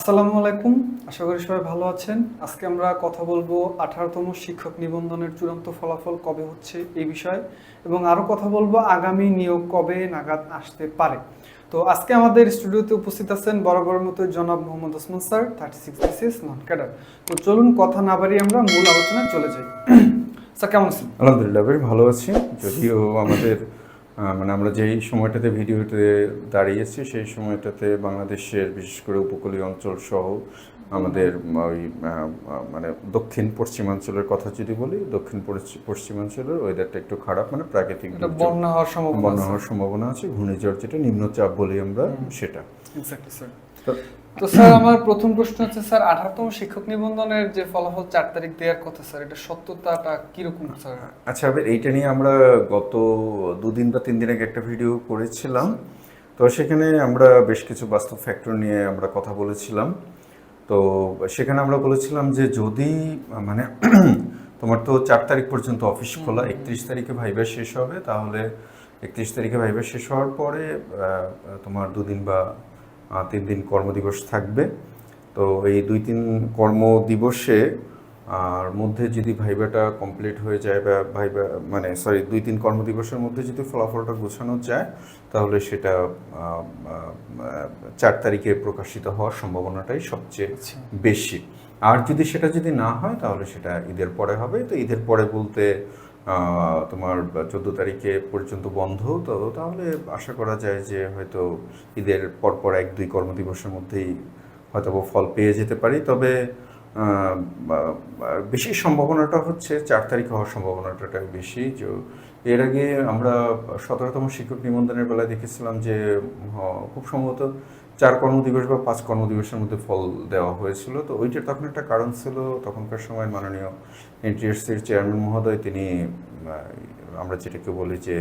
আসসালামু আলাইকুম। আশা করি সবাই ভালো আছেন। আজকে আমরা কথা বলব আঠারোতম শিক্ষক নিবন্ধনের চূড়ান্ত ফলাফল কবে হচ্ছে এই বিষয়ে এবং আরও কথা বলব আগামী নিয়োগ কবে নাগাদ আসতে পারে। তো আজকে আমাদের স্টুডিওতে উপস্থিত আছেন বরাবরের মতো জনাব Mohammad Osman sir thirty six BCS non cadre তো চলুন কথা না বাড়িয়ে আমরা মূল আলোচনায় চলে যাই। স্যার, কেমন আছেন? আলহামদুলিল্লাহ ভালো আছি। যদিও আমাদের মানে আমরা যেই সময়টাতে ভিডিওতে দাঁড়িয়েছি সেই সময়টাতে বাংলাদেশের বিশেষ করে উপকূলীয় অঞ্চল সহ আমাদের ওই মানে দক্ষিণ পশ্চিমাঞ্চলের কথা যদি বলি দক্ষিণ পশ্চিম- পশ্চিমাঞ্চলের ওয়েদারটা একটু খারাপ মানে প্রাকৃতিক বন্যা হওয়ার সম্ভাবনা বন্যা হওয়ার সম্ভাবনা আছে ঘূর্ণিঝড় যেটা নিম্নচাপ বলি আমরা সেটা। তো- স্যার আমার প্রথম প্রশ্ন হচ্ছে স্যার আঠারোতম শিক্ষক নিবন্ধনের যে ফলাফল চার তারিখ দেওয়ার কথা স্যার এটা সত্যতাটা কীরকম স্যার? আচ্ছা এইটা নিয়ে আমরা গত দুদিন বা তিন দিন আগে একটা ভিডিও করেছিলাম। তো সেখানে আমরা বেশ কিছু বাস্তব ফ্যাক্টর নিয়ে আমরা কথা বলেছিলাম। তো সেখানে আমরা বলেছিলাম যে যদি মানে তোমার তো চার তারিখ পর্যন্ত অফিস খোলা একত্রিশ তারিখে ভাইবা শেষ হবে তাহলে একত্রিশ তারিখে ভাইবা শেষ হওয়ার পরে তোমার দুদিন বা তিন দিন কর্মদিবস থাকবে। তো এই দুই তিন কর্মদিবসে আর মধ্যে যদি ভাইবাটা কমপ্লিট হয়ে যায় বা ভাইবা মানে সরি দুই তিন কর্মদিবসের মধ্যে যদি ফলাফলটা গোছানো যায় তাহলে সেটা চার তারিখে প্রকাশিত হওয়ার সম্ভাবনাটাই সবচেয়ে আচ্ছা। বেশি। আর যদি সেটা যদি না হয় তাহলে সেটা ঈদের পরে হবে। তো ঈদের পরে বলতে তোমার চোদ্দ তারিখে পর্যন্ত বন্ধ, তো তাহলে আশা করা যায় যে হয়তো ঈদের পরপর এক, দুই কর্মদিবসের মধ্যেই হয়তো ফল পেয়ে যেতে পারি। তবে বেশি সম্ভাবনাটা হচ্ছে চার তারিখ হওয়ার সম্ভাবনাটা বেশি। যে এর আগে আমরা সতেরোতম শিক্ষক নিবন্ধনের বেলায় দেখেছিলাম যে খুব সম্ভবত চার কর্মদিবস বা পাঁচ কর্মদিবসের মধ্যে ফল দেওয়া হয়েছিল। তো ওইটার তখন একটা কারণ ছিল তখনকার সময় মাননীয় এনটিএসসির চেয়ারম্যান মহোদয় তিনি আমরা যেটাকে বলি যে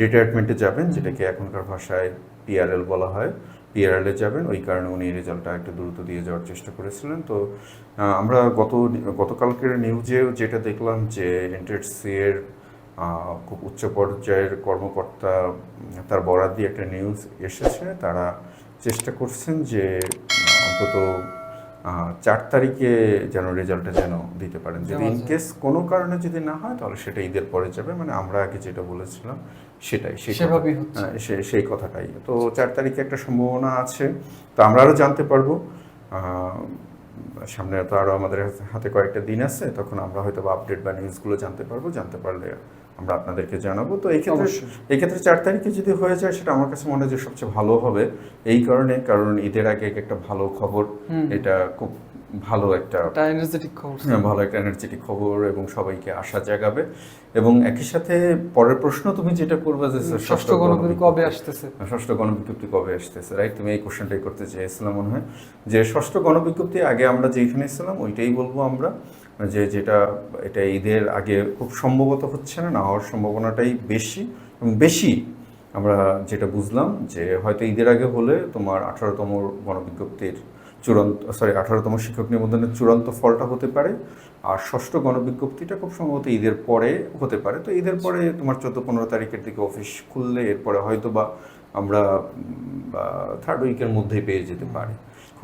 রিটায়ারমেন্টে যাবেন যেটাকে এখনকার ভাষায় পিআরএল বলা হয়। পিআরএল এ যাবেন ওই কারণে উনি রেজাল্টটা একটু দ্রুত দিয়ে যাওয়ার চেষ্টা করেছিলেন। তো আমরা গত গতকালকের নিউজেও যেটা দেখলাম যে এনটিএসসি এর খুব উচ্চ পর্যায়ের কর্মকর্তা তার বরাদ দিয়ে একটা নিউজ এসেছে তারা চেষ্টা করছেন যে অন্তত চার তারিখে যেন রেজাল্টটা যেন দিতে পারেন। যদি ইনকেস ইন কেস কোনো কারণে যদি না হয় তাহলে সেটা ঈদের পরে যাবে। মানে আমরা আগে যেটা বলেছিলাম সেটাই সেই হ্যাঁ, সেই কথাটাই। তো চার তারিখে একটা সম্ভাবনা আছে। তো আমরা আরও জানতে পারব সামনে তো আরও আমাদের হাতে কয়েকটা দিন আছে তখন আমরা হয়তো আপডেট বা নিউজগুলো জানতে পারব জানতে পারলে আমরা আপনাদেরকে জানাব। তো এই ক্ষেত্রে এই ক্ষেত্রে চার তারিখে যদি হয়ে যায় সেটা আমার কাছে মনে হয় যে সবচেয়ে ভালো হবে। এই কারণে কারণ ঈদের আগে একটা ভালো খবর এটা খুব ভালো একটা এনার্জেটিক খবর হ্যাঁ, ভালো একটা এনার্জেটিক খবর এবং সবাইকে আশা জাগাবে। এবং একই সাথে পরের প্রশ্ন তুমি যেটা করবে যে ষষ্ঠ গণবিজ্ঞপ্তি কবে আসতেছে? ষষ্ঠ গণবিজ্ঞপ্তি কবে আসতেছে রাইট তুমি এই কোশ্চেনটাই করতে চেয়েছিলাম মনে হয়। যে ষষ্ঠ গণবিজ্ঞপ্তি আগে আমরা যেখানে ছিলাম ওইটাই বলব আমরা। যে যেটা এটা ঈদের আগে খুব সম্ভবত হচ্ছে না না হওয়ার সম্ভাবনাটাই বেশি। এবং বেশি আমরা যেটা বুঝলাম যে হয়তো ঈদের আগে হলে তোমার আঠারোতম গণবিজ্ঞপ্তির চূড়ান্ত সরি আঠারোতম শিক্ষক নিবন্ধনের চূড়ান্ত ফলটা হতে পারে, আর ষষ্ঠ গণবিজ্ঞপ্তিটা খুব সম্ভবত ঈদের পরে হতে পারে। তো ঈদের পরে তোমার চোদ্দ পনেরো তারিখের দিকে অফিস খুললে এরপরে হয়তো বা আমরা থার্ড উইকের মধ্যেই পেয়ে যেতে পারি।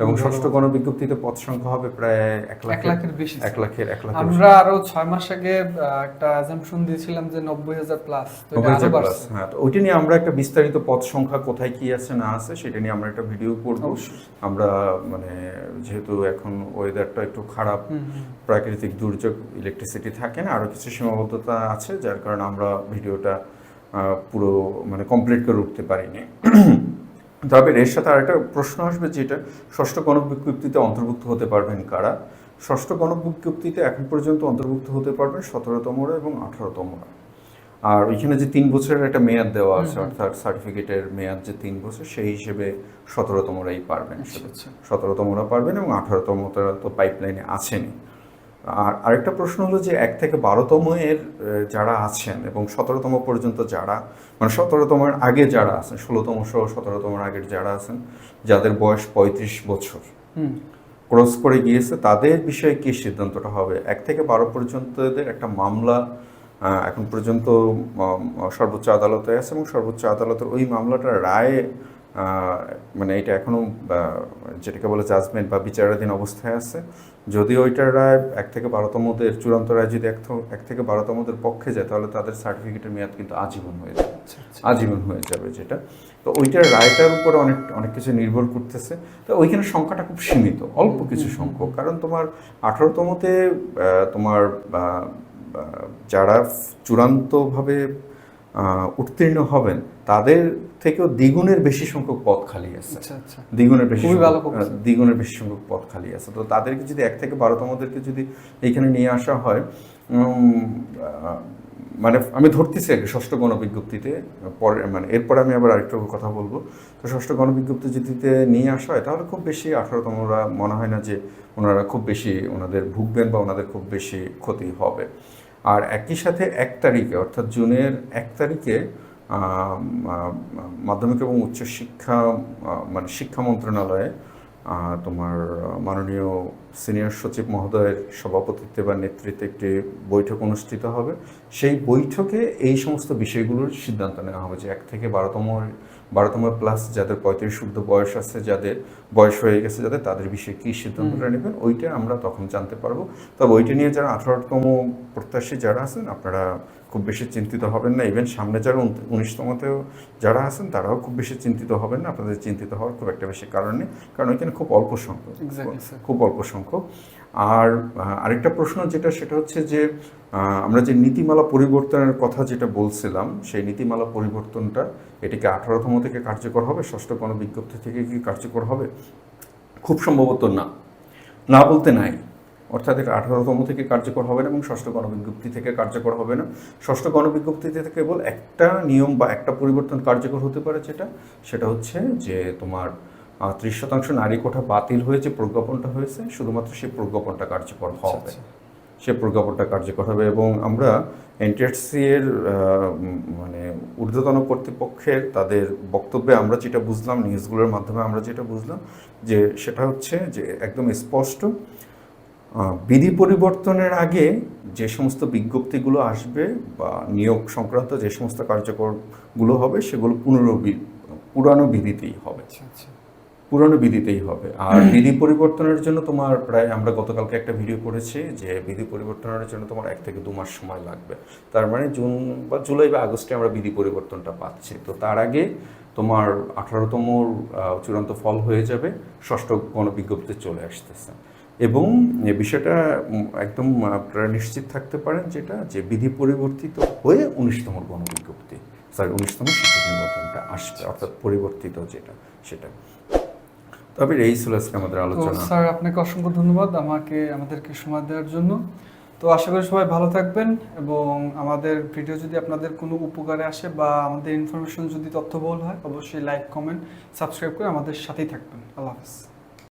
এবং। ষষ্ঠ গণবিজ্ঞপ্তিতে পদ সংখ্যা হবে প্রায় এক এক লাখের বেশি এক লাখের এক লাখের আমরা আরও ছয় মাস আগে একটা অ্যাজাম্পশন দিয়েছিলাম যে নব্বই হাজার প্লাস নব্বই হাজার plus, হ্যাঁ তো ওইটা নিয়ে আমরা একটা বিস্তারিত পদ সংখ্যা কোথায় কি আছে না আছে সেটা নিয়ে আমরা একটা ভিডিও করব। আমরা মানে যেহেতু এখন ওয়েদারটা একটু খারাপ প্রাকৃতিক দুর্যোগ ইলেকট্রিসিটি থাকে না আরও কিছু সীমাবদ্ধতা আছে যার কারণে আমরা ভিডিওটা পুরো মানে কমপ্লিট করে উঠতে পারিনি। তবে এর সাথে আরেকটা প্রশ্ন আসবে যেটা ষষ্ঠ গণবিজ্ঞপ্তিতে অন্তর্ভুক্ত হতে পারবেন কারা? ষষ্ঠ গণবিজ্ঞপ্তিতে এখন পর্যন্ত অন্তর্ভুক্ত হতে পারবেন সতেরোতমরা এবং আঠারোতমরা আর ওইখানে যে তিন বছরের একটা মেয়াদ দেওয়া আছে অর্থাৎ সার্টিফিকেটের মেয়াদ যে তিন বছর সেই হিসেবে সতেরোতমরাই পারবেন। আচ্ছা, আচ্ছা। সতেরোতমরা পারবেন এবং আঠারোতমরা তো পাইপলাইনে আছেনই। আর আরেকটা প্রশ্ন হলো যে এক থেকে বারোতম এর যারা আছেন এবং সতেরোতম পর্যন্ত যারা মানে সতেরোতমের আগে যারা আছেন ষোলোতম সহ সতেরোতমের আগের যারা আছেন যাদের বয়স পঁয়ত্রিশ বছর হুম। ক্রস করে গিয়েছে তাদের বিষয়ে কি সিদ্ধান্তটা হবে? এক থেকে বারো পর্যন্ত এদের একটা মামলা এখন পর্যন্ত সর্বোচ্চ আদালতে আছে এবং সর্বোচ্চ আদালতের ওই মামলাটার রায় মানে এটা এখনও যেটাকে বলে জাজমেন্ট বা বিচারাধীন অবস্থায় আছে। যদি ওইটার রায় এক থেকে বারোতমদের চূড়ান্ত রায় যদি এক এক থেকে বারোতমদের পক্ষে যায় তাহলে তাদের সার্টিফিকেটের মেয়াদ কিন্তু আজীবন হয়ে যাবে। আচ্ছা আচ্ছা। আজীবন হয়ে যাবে যেটা। তো ওইটার রায়টার উপরে অনেক অনেক কিছু নির্ভর করতেছে। তো ওইখানে সংখ্যাটা খুব সীমিত অল্প কিছু সংখ্যক। কারণ তোমার আঠারোতমতে তোমার যারা চূড়ান্তভাবে উত্তীর্ণ হবেন তাদের থেকেও দ্বিগুণের বেশি সংখ্যক পদ খালি আছে। আচ্ছা আচ্ছা। দ্বিগুণের বেশি দ্বিগুণের বেশি সংখ্যক পদ খালি আছে। তো তাদেরকে যদি এক থেকে বারোতমদেরকে যদি এখানে নিয়ে আসা হয় মানে আমি ধরতেছি আর কি ষষ্ঠ গণবিজ্ঞপ্তিতে পরে মানে এরপরে আমি আবার আরেকটু কথা বলব। তো ষষ্ঠ গণবিজ্ঞপ্তি যদি নিয়ে আসা হয় তাহলে খুব বেশি আঠারোতমরা মনে হয় না যে ওনারা খুব বেশি ওনাদের ভুগবেন বা ওনাদের খুব বেশি ক্ষতি হবে। আর একই সাথে এক তারিখে, অর্থাৎ জুনের এক তারিখে মাধ্যমিক এবং উচ্চশিক্ষা মানে শিক্ষা মন্ত্রণালয়ে তোমার মাননীয় সিনিয়র সচিব মহোদয়ের সভাপতিত্বে বা নেতৃত্বে একটি বৈঠক অনুষ্ঠিত হবে। সেই বৈঠকে এই সমস্ত বিষয়গুলোর সিদ্ধান্ত নেওয়া হবে যে এক থেকে বারোতম বারোতম প্লাস যাদের পঁয়ত্রিশ ঊর্ধ্ব বয়স আছে যাদের বয়স হয়ে গেছে যাদের তাদের বিষয়ে কী সিদ্ধান্তটা নেবেন ওইটা আমরা তখন জানতে পারব। তবে ওইটা নিয়ে যারা আঠারোতম প্রত্যাশী যারা আছেন আপনারা খুব বেশি চিন্তিত হবেন না। ইভেন সামনে যারা উনিশতমতেও যারা আছেন তারাও খুব বেশি চিন্তিত হবেন না। আপনাদের চিন্তিত হওয়ার খুব একটা বেশি কারণ নেই। কারণ ওইখানে খুব অল্প সংখ্যক। খুব অল্প সংখ্যক। আর আরেকটা প্রশ্ন যেটা, সেটা হচ্ছে যে আমরা যে নীতিমালা পরিবর্তনের কথা যেটা বলছিলাম, সেই নীতিমালা পরিবর্তনটা এটিকে আঠারোতম থেকে কার্যকর হবে, ষষ্ঠ কোনো বিজ্ঞপ্তি থেকে কি কার্যকর হবে? খুব সম্ভবত না। না বলতে নাই। অর্থাৎ এটা আঠারোতম থেকে কার্যকর হবে না এবং ষষ্ঠ গণবিজ্ঞপ্তি থেকে কার্যকর হবে না। ষষ্ঠ গণবিজ্ঞপ্তিতে কেবল একটা নিয়ম বা একটা পরিবর্তন কার্যকর হতে পারে যেটা, সেটা হচ্ছে যে তোমার ত্রিশ শতাংশ নারী কোঠা বাতিল হয়ে যে প্রজ্ঞাপনটা হয়েছে শুধুমাত্র সেই প্রজ্ঞাপনটা কার্যকর হবে। আচ্ছা। সে প্রজ্ঞাপনটা কার্যকর হবে এবং আমরা এনটিআরসি এর মানে ঊর্ধ্বতন কর্তৃপক্ষের তাদের বক্তব্যে আমরা যেটা বুঝলাম নিউজগুলোর মাধ্যমে আমরা যেটা বুঝলাম যে সেটা হচ্ছে যে একদম স্পষ্ট বিধি পরিবর্তনের আগে যে সমস্ত বিজ্ঞপ্তিগুলো আসবে বা নিয়োগ সংক্রান্ত যে সমস্ত কার্যকরগুলো হবে সেগুলো পুনরবি পুরানো বিধিতেই হবে। আচ্ছা আচ্ছা। পুরনো বিধিতেই হবে। আর বিধি পরিবর্তনের জন্য তোমার প্রায় আমরা গতকালকে একটা ভিডিও করেছি যে বিধি পরিবর্তনের জন্য তোমার এক থেকে দু মাস সময় লাগবে। তার মানে জুন বা জুলাই বা আগস্টে আমরা বিধি পরিবর্তনটা পাচ্ছি। তো তার আগে তোমার আঠারোতম চূড়ান্ত ফল হয়ে যাবে ষষ্ঠ গণবিজ্ঞপ্তি চলে আসতেছে। এবং বিষয়টা একদম আপনারা নিশ্চিত থাকতে পারেন যেটা যে বিধি পরিবর্তিত হয়ে উনিশতম গণবিজ্ঞপ্তি সরি উনিশতম শিক্ষক নিবন্ধনটা আসবে অর্থাৎ পরিবর্তিত যেটা সেটা। তবে এই ছিল আজকে আমাদের আলোচনা। স্যার আপনাকে অসংখ্য ধন্যবাদ আমাকে আমাদেরকে সময় দেওয়ার জন্য। তো আশা করি সবাই ভালো থাকবেন এবং আমাদের ভিডিও যদি আপনাদের কোনো উপকারে আসে বা আমাদের ইনফরমেশন যদি তথ্যবহুল হয় অবশ্যই লাইক কমেন্ট সাবস্ক্রাইব করে আমাদের সাথেই থাকবেন। আল্লাহ হাফেজ।